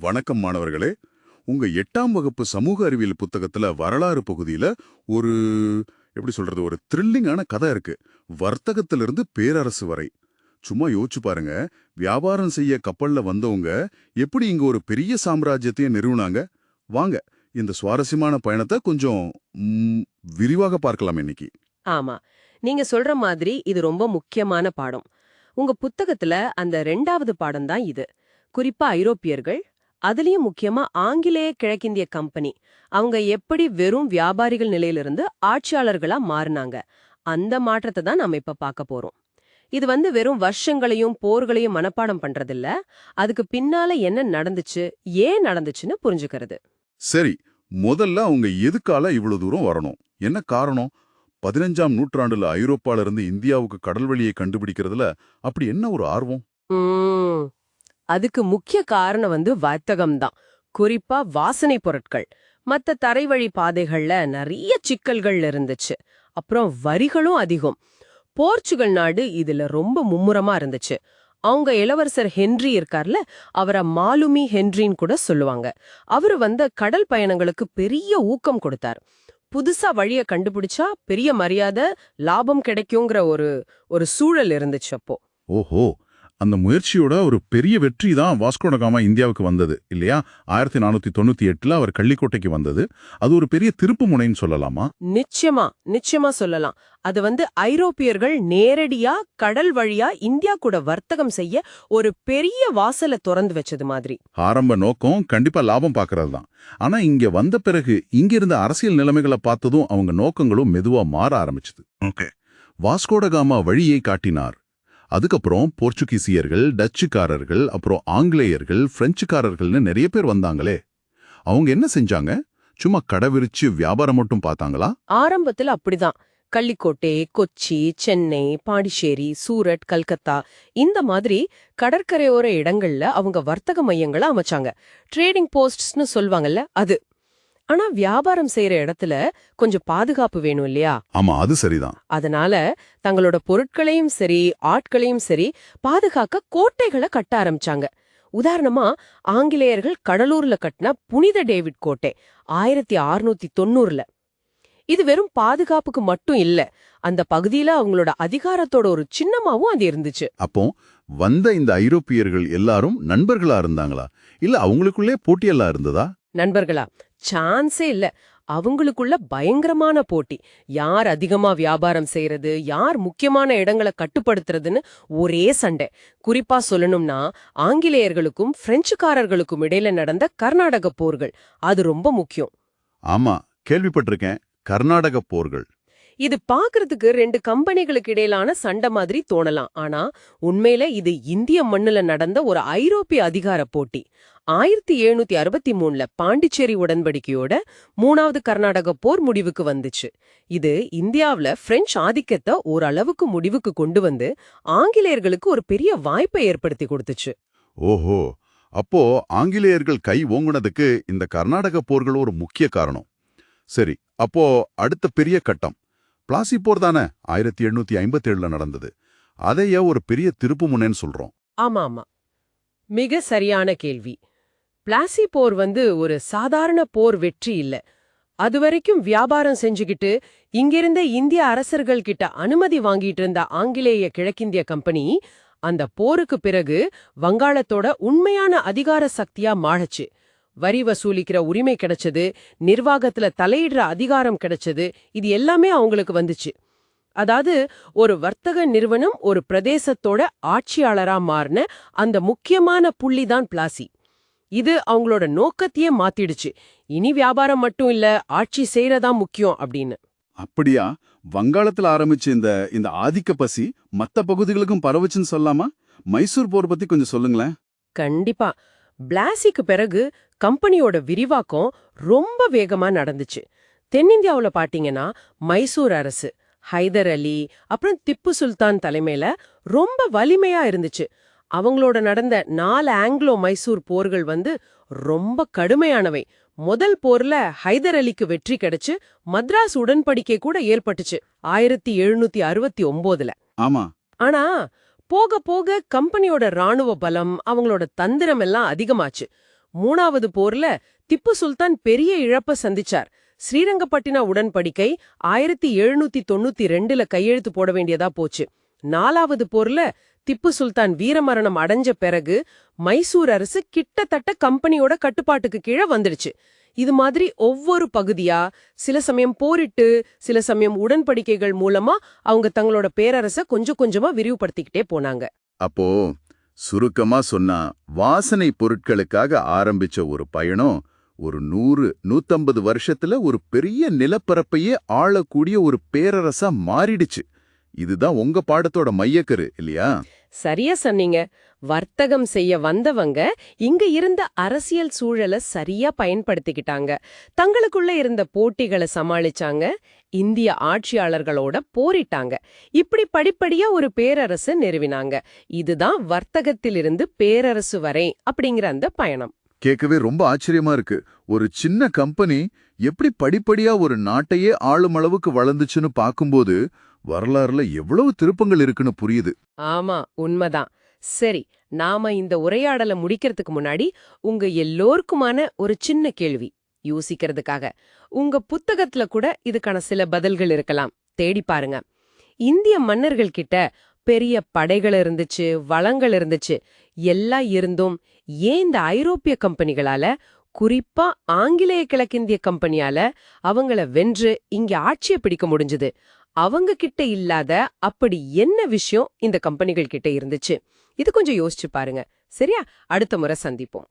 வணக்கம் மாணவர்களே. உங்க எட்டாம் வகுப்பு சமூக அறிவியல் புத்தகத்துல வரலாறு பகுதியில ஒரு எப்படி சொல்றது ஒரு த்ரில்லிங்கான கதை இருக்கு. வர்த்தகத்திலிருந்து பேரரசு வரை. சும்மா யோசிச்சு பாருங்க. வியாபாரம் செய்ய கப்பல்ல வந்தவங்க எப்படி இங்க ஒரு பெரிய சாம்ராஜ்யத்தையே நிறுவனாங்க? வாங்க இந்த சுவாரஸ்யமான பயணத்தை கொஞ்சம் விரிவாக பார்க்கலாம் இன்னைக்கு. ஆமா. நீங்க சொல்ற மாதிரி இது ரொம்ப முக்கியமான பாடம். உங்க புத்தகத்துல அந்த ரெண்டாவது பாடம் தான் இது. குறிப்பா ஐரோப்பியர்கள் அதுலயும் முக்கியமா ஆங்கிலேய கிழக்கிந்திய கம்பெனி. அவங்க எப்படி வெறும் வியாபாரிகள் நிலையிலிருந்து ஆட்சியாளர்களா மாறினாங்க. அந்த மாற்றத்தை தான் நாம இப்ப பார்க்க போறோம். இது வந்து வெறும் வருஷங்களையும் போர்களையும் மனப்பாடம் பண்றதில்ல. அதுக்கு பின்னால என்ன நடந்துச்சு ஏன் நடந்துச்சுன்னு புரிஞ்சுக்கிறது. சரி முதல்ல அவங்க எதுக்கால இவ்வளவு தூரம் வரணும்? என்ன காரணம்? பதினஞ்சாம் நூற்றாண்டுல ஐரோப்பால இருந்து இந்தியாவுக்கு கடல் வழியை கண்டுபிடிக்கிறதுல அப்படி என்ன ஒரு ஆர்வம்? அதுக்கு முக்கிய காரணம் வந்து வர்த்தகம் தான் குறிப்பா வாசனை பொருட்கள். மத்த தரைவழி பாதைகள்ல நிறைய சிக்கல்கள் இருந்துச்சு. அப்புறம் வரிகளும் அதிகம். போர்ச்சுகல் நாடு இதுல ரொம்ப மும்முரமா இருந்துச்சு. அவங்க இளவரசர் ஹென்றி இருக்கார்ல அவரை மாலுமி ஹென்றின்னு கூட சொல்லுவாங்க. அவரு வந்த கடல் பயணங்களுக்கு பெரிய ஊக்கம் கொடுத்தார். புதுசா வழிய கண்டுபிடிச்சா பெரிய மரியாதை லாபம் கிடைக்குங்கிற ஒரு ஒரு சூழல் இருந்துச்சு அப்போ. ஓஹோ! அந்த முயற்சியோட ஒரு பெரிய வெற்றி தான் வாஸ்கோடகாமா இந்தியாவுக்கு வந்தது இல்லையா? ஆயிரத்தி நானூத்தி தொண்ணூத்தி எட்டுல அவர் கள்ளிக்கோட்டைக்கு வந்தது. அது ஒரு பெரிய திருப்பு முனைன்னு சொல்லலாமா? நிச்சயமா நிச்சயமா சொல்லலாம். அது வந்து ஐரோப்பியர்கள் நேரடியா கடல் வழியா இந்தியா கூட வர்த்தகம் செய்ய ஒரு பெரிய வாசலை திறந்து வச்சது மாதிரி. ஆரம்ப நோக்கம் கண்டிப்பா லாபம் பார்க்கறது தான். ஆனா இங்க வந்த பிறகு இங்க இருந்த அரசியல் நிலைமைகளை பார்த்ததும் அவங்க நோக்கங்களும் மெதுவா மாற ஆரம்பிச்சது. ஓகே. வாஸ்கோடகாமா வழியை காட்டினார். அதுக்கப்புறம் போர்ச்சுகீசியர்கள் டச்சுக்காரர்கள் அப்புறம் ஆங்கிலேயர்கள் பிரெஞ்சுக்காரர்கள்னு நிறைய பேர் வந்தாங்களே. அவங்க என்ன செஞ்சாங்க? சும்மா கடை விரிச்சு வியாபாரம் மட்டும் பார்த்தாங்களா? ஆரம்பத்துல அப்படிதான். கள்ளிக்கோட்டை கொச்சி சென்னை பாண்டிச்சேரி சூரட் கல்கத்தா இந்த மாதிரி கடற்கரையோர இடங்கள்ல அவங்க வர்த்தக மையங்களை அமைச்சாங்க. ட்ரேடிங் போஸ்ட்ஸ்னு சொல்வாங்கல்ல அது. ஆனா வியாபாரம் செய்யற இடத்துல கொஞ்சம் பாதுகாப்பு வேணும் இல்லையா? ஆமா அது சரிதான். அதனால தங்களோட பொருட்களையும் சரி ஆட்களையும் சரி பாதுகாக்க கோட்டைகளை கட்ட ஆரம்பிச்சாங்க. உதாரணமா ஆங்கிலேயர்கள் கடலூர்ல கட்டின புனித டேவிட் கோட்டை ஆயிரத்தி அறுநூத்தி தொண்ணூறுல. இது வெறும் பாதுகாப்புக்கு மட்டும் இல்ல அந்த பகுதியில அவங்களோட அதிகாரத்தோட ஒரு சின்னமாவும் அது இருந்துச்சு. அப்போ வந்த இந்த ஐரோப்பியர்கள் எல்லாரும் நண்பர்களா இருந்தாங்களா? இல்ல அவங்களுக்குள்ளே போட்டியெல்லாம் இருந்ததா? நண்பர்களா சான்ஸே இல்ல. அவங்களுக்குள்ள பயங்கரமான போட்டி. யார் அதிகமா வியாபாரம் செய்யறது யார் முக்கியமான இடங்களை கட்டுப்படுத்துறதுன்னு ஒரே சண்டை. குறிப்பா சொல்லணும்னா ஆங்கிலேயர்களுக்கும் பிரெஞ்சுக்காரர்களுக்கும் இடையில நடந்த கர்நாடக போர்கள். அது ரொம்ப முக்கியம். ஆமா கேள்விப்பட்டிருக்கேன். கர்நாடக போர்கள். இது பாக்குறதுக்கு ரெண்டு கம்பெனிகளுக்கு இடையிலான சண்டை மாதிரி தோணலாம். ஆனா உண்மையில இது இந்திய மண்ணுல நடந்த ஒரு ஐரோப்பிய அதிகார போட்டி. ஆயிரத்தி எழுநூத்தி அறுபத்தி மூணுல பாண்டிச்சேரி உடன்படிக்கையோட மூணாவது கர்நாடக போர் முடிவுக்கு வந்துச்சு. இது இந்தியாவுல பிரெஞ்சு ஆதிக்கத்தை ஓரளவுக்கு முடிவுக்கு கொண்டு வந்து ஆங்கிலேயர்களுக்கு ஒரு பெரிய வாய்ப்பை ஏற்படுத்தி கொடுத்துச்சு. ஓஹோ! அப்போ ஆங்கிலேயர்கள் கை ஓங்குனதுக்கு இந்த கர்நாடக போர்கள் ஒரு முக்கிய காரணம். சரி அப்போ அடுத்த பெரிய கட்டம். பிளாசி போர் தானே ஆயிரத்தி எண்ணூத்தி ஐம்பத்தி ஏழுல நடந்தது. அதைய ஒரு பெரிய திருப்பு முன்னேன்னு சொல்றோம். ஆமா ஆமா மிக சரியான கேள்வி. பிளாசி போர் வந்து ஒரு சாதாரண போர் வெற்றி இல்ல. அதுவரைக்கும் வியாபாரம் செஞ்சுகிட்டு இங்கிருந்த இந்திய அரசர்கள் கிட்ட அனுமதி வாங்கிட்டு இருந்த ஆங்கிலேய கிழக்கிந்திய கம்பெனி அந்த போருக்கு பிறகு வங்காளத்தோட உண்மையான அதிகார சக்தியா மாழச்சு வரி வசூலிக்கிற உரிமை கிடைச்சது நிர்வாகத்துல தலையிடுற அதிகாரம் கிடைச்சது இது எல்லாமே அவங்களுக்கு வந்துச்சு. அதாவது ஒரு வர்த்தக நிறுவனம் ஒரு பிரதேசத்தோட ஆட்சியாளரா மாறின அந்த முக்கியமான புள்ளிதான் பிளாசி. இது அவங்களோட நோக்கத்தையே மாத்திடுச்சு. இனி வியாபாரம் மட்டும் இல்ல ஆட்சி செய்யறதா முக்கியம் அப்படின்னு. அப்படியா? வங்காளத்துல ஆரம்பிச்ச இந்த இந்த ஆதிக்க பசி மத்த பகுதிகளுக்கும் பரவுச்சுன்னு சொல்லாமா? மைசூர் போர் பத்தி கொஞ்சம் சொல்லுங்களேன். கண்டிப்பா. பிளாசிக்கு பிறகு கம்பெனியோட விரிவாக்கம் ரொம்ப வேகமா நடந்துச்சு. தென்னிந்தியாவுல பாத்தீங்கன்னா மைசூர் அரசு ஹைதர் அலி அப்புறம் திப்பு சுல்தான் தலைமையில ரொம்ப வலிமையா இருந்துச்சு. அவங்களோட நடந்த நாலு ஆங்கிலோ மைசூர் போர்கள் வந்து ரொம்ப கடுமையானவை. முதல் போர்ல ஹைதர் அலிக்கு வெற்றி கிடைச்சு மദ്രാஸ் உடன்படிக்கை கூட ஏற்பட்டுச்சு ஆயிரத்தி எழுநூத்தி அறுபத்தி ஒன்பதுல ஆமா. ஆனா போக போக கம்பெனியோட ராணுவ பலம் அவங்களோட தந்திரம் எல்லாம் அதிகமாச்சு. மூணாவது போர்ல திப்பு சுல்தான் பெரிய இழப்ப சந்திச்சார். ஸ்ரீரங்கப்பட்டின உடன்படிக்கை ஆயிரத்தி எழுநூத்தி தொண்ணூத்தி ரெண்டுல கையெழுத்து போட வேண்டியதா போச்சு. நாலாவது போர்ல திப்பு சுல்தான் வீரமரணம் அடைஞ்ச பிறகு மைசூர் அரசு கிட்டத்தட்ட கம்பெனியோட கட்டுப்பாட்டுக்கு கீழே வந்துடுச்சு. இது மாதிரி ஒவ்வொரு பகுதியா சில சமயம் போரிட்டு சில சமயம் உடன்படிக்கைகள் மூலமா அவங்க தங்களோட பேரரச கொஞ்சம் கொஞ்சமா விரிவுபடுத்திக்கிட்டே போனாங்க. அப்போ சுருக்கமா சொன்னா வாசனை பொருட்களுக்காக ஆரம்பிச்ச ஒரு பயணம் ஒரு நூறு நூத்தம்பது வருஷத்துல ஒரு பெரிய நிலப்பரப்பையே ஆளக்கூடிய ஒரு பேரரசா மாறிடுச்சு. இதுதான் உங்க பாடத்தோட மையக்கரு இல்லையா? சரியா சொன்னீங்க. வர்த்தகம் செய்ய வந்தவங்க இங்க இருந்த அரசியல் சூழலை சரியா பயன்படுத்திக்கிட்டாங்க. தங்களுக்குள்ள இருந்த போட்டிகளை சமாளிச்சாங்க. இந்திய ஆட்சியாளர்களோட போரிட்டாங்க. இப்படி படிப்படியா ஒரு பேரரசு நிறுவினாங்க. இதுதான் வர்த்தகத்திலிருந்து பேரரசு வரை அப்படிங்கிற அந்த பயணம். கேட்கவே ரொம்ப ஆச்சரியமா இருக்கு. ஒரு சின்ன கம்பெனி எப்படி படிப்படியா ஒரு நாட்டையே ஆளும் அளவுக்கு வளர்ந்துச்சுன்னு பாக்கும்போது வரலாறுல எவ்வளவு திருப்பங்கள் இருக்குன்னு புரியுது. ஆமா உண்மைதான். சரி நாம இந்த உரையாடலை முடிக்கிறதுக்கு முன்னாடி உங்க எல்லோருக்குமான ஒரு சின்ன கேள்வி யோசிக்கிறதுக்காக. உங்க புத்தகத்துல கூட இதுக்கான சில பதில்கள் இருக்கலாம். தேடி பாருங்க. இந்திய மன்னர்கள் கிட்ட பெரிய படைகள் இருந்துச்சு வளங்கள் இருந்துச்சு எல்லாம் இருந்தும் ஏன் இந்த ஐரோப்பிய கம்பெனிகளால குறிப்பா ஆங்கிலேய கிழக்கிந்திய கம்பெனியால அவங்கள வென்று இங்க ஆட்சியை பிடிக்க முடிஞ்சது. அவங்க கிட்ட இல்லாத அப்படி என்ன விஷயம் இந்த கம்பெனிகள் கிட்ட இருந்துச்சு? இது கொஞ்சம் யோசிச்சு பாருங்க. சரியா? அடுத்த முறை சந்திப்போம்.